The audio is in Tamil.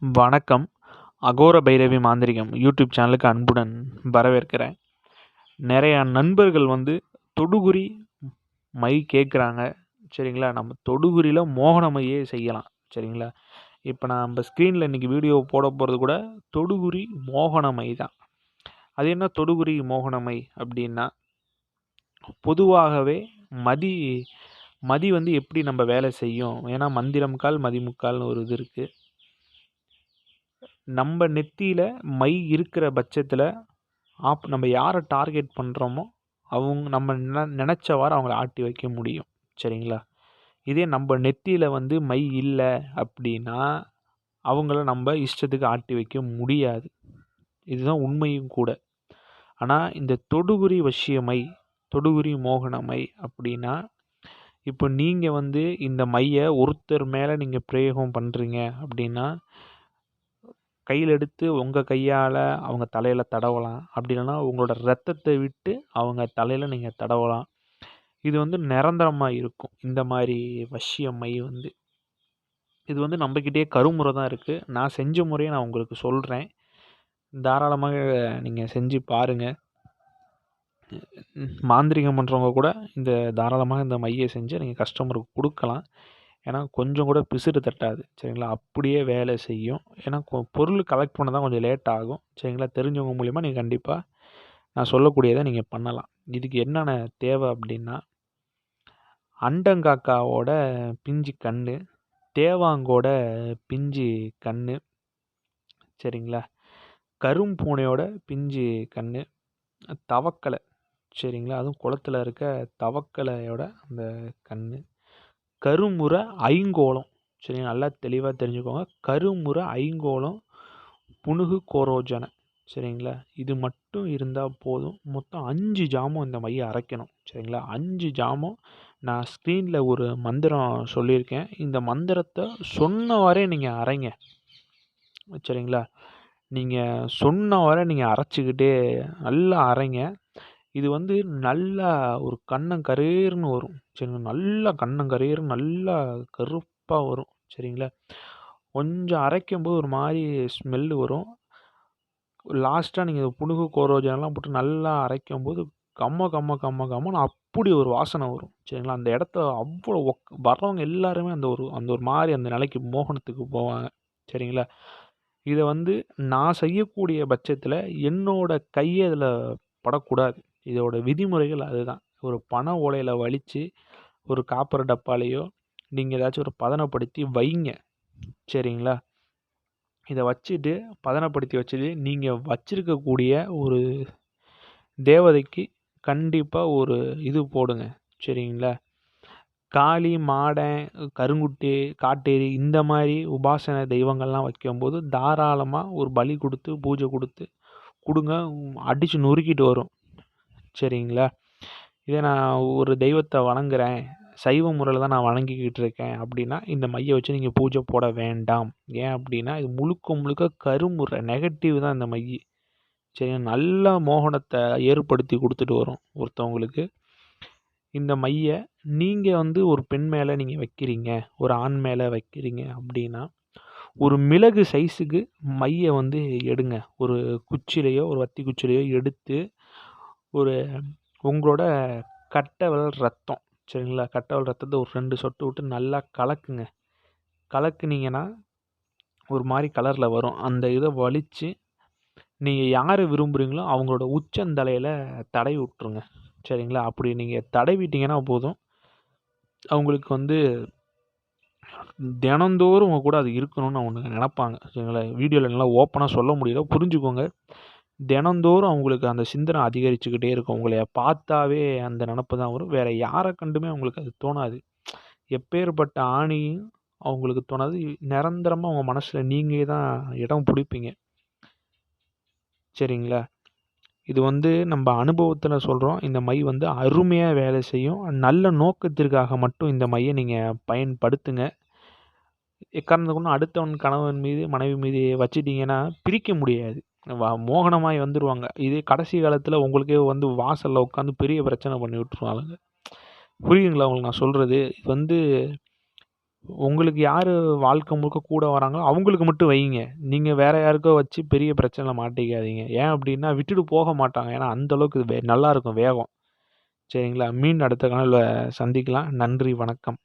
வணக்கம். அகோர பைரவி மாந்திரிகம் யூடியூப் சேனலுக்கு அன்புடன் வரவேற்கிறேன். நிறையா நண்பர்கள் வந்து தொடுகுறி மை கேட்குறாங்க சரிங்களா? நம்ம தொடுகுறியில் மோகனமையே செய்யலாம். சரிங்களா? இப்போ நம்ம ஸ்க்ரீனில் இன்றைக்கி வீடியோ போட போகிறது கூட தொடுகுறி மோகனமை தான். அது என்ன தொடுகுறி மோகனமை அப்படின்னா பொதுவாகவே மதி மதி வந்து எப்படி நம்ம வேலை செய்யும்? ஏன்னா மந்திரம் கால் மதிமுக்கால்னு ஒரு இது இருக்குது நம்ம நெத்தியில் மை இருக்கிற பட்சத்தில் ஆப் நம்ம யாரை டார்கெட் பண்ணுறோமோ அவங்க நம்ம நெ நினச்சவாறு அவங்கள ஆட்டி வைக்க முடியும். சரிங்களா? இதே நம்ம நெத்தியில் வந்து மை இல்லை அப்படின்னா அவங்கள நம்ம இஷ்டத்துக்கு ஆட்டி வைக்க முடியாது. இதுதான் உண்மையும் கூட. ஆனால் இந்த தொடுகுறி வசியமை தொடுகுறி மோகனமை அப்படின்னா இப்போ நீங்கள் வந்து இந்த மையை ஒருத்தர் மேலே நீங்கள் பிரயோகம் பண்ணுறீங்க அப்படின்னா கையில் எடுத்து உங்கள் கையால் அவங்க தலையில் தடவலாம். அப்படி இல்லைன்னா உங்களோட ரத்தத்தை விட்டு அவங்க தலையில் நீங்கள் தடவலாம். இது வந்து நிரந்தரமாக இருக்கும். இந்த மாதிரி வசிய மை வந்து. இது வந்து நம்மக்கிட்டே கருமுறை தான் இருக்குது நான் செஞ்ச முறையை நான் உங்களுக்கு சொல்கிறேன் தாராளமாக நீங்கள் செஞ்சு பாருங்கள் மாந்திரிகம் பண்ணுறவங்க கூட இந்த தாராளமாக இந்த மையை செஞ்சு நீங்கள் கஸ்டமருக்கு கொடுக்கலாம். ஏன்னா கொஞ்சம் கூட பிசுறு தட்டாது. சரிங்களா? அப்படியே வேலை செய்யும். ஏன்னா கொ- பொருள் கலெக்ட் பண்ண தான் கொஞ்சம் லேட் ஆகும். சரிங்களா? தெரிஞ்சவங்க மூலிமா நீங்கள் கண்டிப்பாக நான் சொல்லக்கூடியதை நீங்கள் பண்ணலாம். இதுக்கு என்னென்ன தேவை அப்படின்னா அண்டங்காக்காவோட பிஞ்சு கன்று தேவாங்கோட பிஞ்சு கன்று சரிங்களா? கரும்பூனையோட பிஞ்சு கன்று தவக்கலை சரிங்களா? அதுவும் குளத்துல இருக்க தவக்கலையோட அந்த கன்று கருமுறை ஐங்கோலம் சரி நல்லா தெளிவாக தெரிஞ்சுக்கோங்க. கருமுறை ஐங்கோலம் புனுகு கோரோஜனை. சரிங்களா? இது மட்டும் இருந்தால் போதும். மொத்தம் அஞ்சு ஜாமம் இந்த மையை அரைக்கணும். சரிங்களா? அஞ்சு ஜாமம் நான் ஸ்க்ரீனில் ஒரு மந்திரம் சொல்லியிருக்கேன். இந்த மந்திரத்தை சொன்ன வரை நீங்கள் அரைங்க. சரிங்களா? நீங்கள் சொன்ன வரை நீங்கள் அரைச்சிக்கிட்டே நல்லா அரைங்க. இது வந்து நல்லா ஒரு கண்ணங்கரேர்னு வரும். சரிங்களா? நல்லா கண்ணங்கரேர்னு நல்லா கருப்பாக வரும். சரிங்களா? கொஞ்சம் அரைக்கும்போது ஒரு மாதிரி ஸ்மெல்லு வரும். லாஸ்ட்டாக நீங்கள் புணுகு கோரோஜனெலாம் போட்டு நல்லா அரைக்கும்போது கம்ம கம்ம கம்ம கம்மன்னு அப்படி ஒரு வாசனை வரும். சரிங்களா? அந்த இடத்த அவ்வளோ ஒக் வர்றவங்க எல்லாருமே அந்த ஒரு அந்த ஒரு மாதிரி அந்த நிலைக்கு மோகனத்துக்கு போவாங்க. சரிங்களா? இதை வந்து நான் செய்யக்கூடிய பட்சத்தில் என்னோட கையை அதில் படக்கூடாது. இதோட விதிமுறைகள் அதுதான். ஒரு பனை ஓலையில் வலித்து ஒரு காப்பர் டப்பாலையோ நீங்கள் ஏதாச்சும் ஒரு பதனப்படுத்தி வைங்க. சரிங்களா? இதை வச்சுட்டு பதனப்படுத்தி வச்சுட்டு நீங்கள் வச்சிருக்கக்கூடிய ஒரு தேவதைக்கு கண்டிப்பாக ஒரு இது போடுங்க. சரிங்களா? காளி மாடன் கருங்குட்டி காட்டேரி இந்த மாதிரி உபாசன தெய்வங்கள்லாம் வைக்கும்போது தாராளமாக ஒரு பலி கொடுத்து பூஜை கொடுத்து கொடுங்க அடித்து நொறுக்கிட்டு வரும். சரிங்களா? இதே நான் ஒரு தெய்வத்தை வணங்குறேன். சைவ முறையில் தான் நான் வணங்கிக்கிட்டு இருக்கேன் அப்படின்னா இந்த மையை வச்சு நீங்கள் பூஜை போட வேண்டாம். ஏன் அப்படின்னா இது முழுக்க முழுக்க கருமுறை நெகட்டிவ் தான் இந்த மை சரி நல்ல மோகனத்தை ஏற்படுத்தி கொடுத்துட்டு வரும் ஒருத்தவங்களுக்கு. இந்த மையை நீங்கள் வந்து ஒரு பெண் மேலே நீங்கள் வைக்கிறீங்க ஒரு ஆண் மேலே வைக்கிறீங்க அப்படின்னா ஒரு மிளகு சைஸுக்கு மையை வந்து எடுங்க. ஒரு குச்சிலையோ ஒரு வத்தி குச்சிலையோ எடுத்து ஒரு உங்களோட கட்டை விரல் ரத்தம் சரிங்களா? கட்டை விரல் ரத்தத்தை ஒரு ரெண்டு சொட்டு விட்டு நல்லா கலக்குங்க. கலக்குனீங்கன்னா ஒரு மாதிரி கலரில் வரும். அந்த இதை வலித்து நீங்கள் யாரை விரும்புகிறீங்களோ அவங்களோட உச்சந்தலையில் தடவி விட்ருங்க சரிங்களா? அப்படி நீங்கள் தடவிட்டீங்கன்னா போதும். அவங்களுக்கு வந்து தினந்தோறும் உங்கள் கூட அது இருக்கணும்னு அவங்க நினப்பாங்க. சரிங்களா? வீடியோவில் நல்லா ஓப்பனாக சொல்ல முடியல. புரிஞ்சுக்கோங்க. தினந்தோறும் அவங்களுக்கு அந்த சிந்தனை அதிகரிச்சுக்கிட்டே இருக்கும். உங்களை பார்த்தாவே அந்த நினப்பு தான் வரும். வேறு யாரை கண்டுமே அவங்களுக்கு அது தோணாது. எப்பேற்பட்ட ஆணியும் அவங்களுக்கு தோணாது. நிரந்தரமாக அவங்க மனசில் நீங்கள் தான் இடம் பிடிப்பீங்க. சரிங்களா? இது வந்து நம்ம அனுபவத்தில் சொல்கிறோம் இந்த மை வந்து அருமையாக வேலை செய்யும். நல்ல நோக்கத்திற்காக மட்டும் இந்த மையை நீங்கள் பயன்படுத்துங்க. எக்காரணத்தை அடுத்தவன் கணவன் மீது மனைவி மீது வச்சிட்டிங்கன்னா பிரிக்க முடியாது. மோகனமாய் வந்துடுவாங்க இதே கடைசி காலத்தில் உங்களுக்கே வந்து வாசலில் உட்காந்து பெரிய பிரச்சனை பண்ணி விட்ருவாங்க புரியுதுங்களா உங்களுக்கு நான் சொல்கிறது இது வந்து உங்களுக்கு யார் வாழ்க்கை முழுக்க கூட வராங்களோ அவங்களுக்கு மட்டும் வைங்க. நீங்கள் வேறு யாருக்கோ வச்சு பெரிய பிரச்சனையில் மாட்டிக்காதீங்க. ஏன் அப்படின்னா விட்டுட்டு போக மாட்டாங்க. ஏன்னா அந்தளவுக்கு வே நல்லாயிருக்கும் வேகம். சரிங்களா? மீன் அடுத்த கணவில் சந்திக்கலாம். நன்றி வணக்கம்.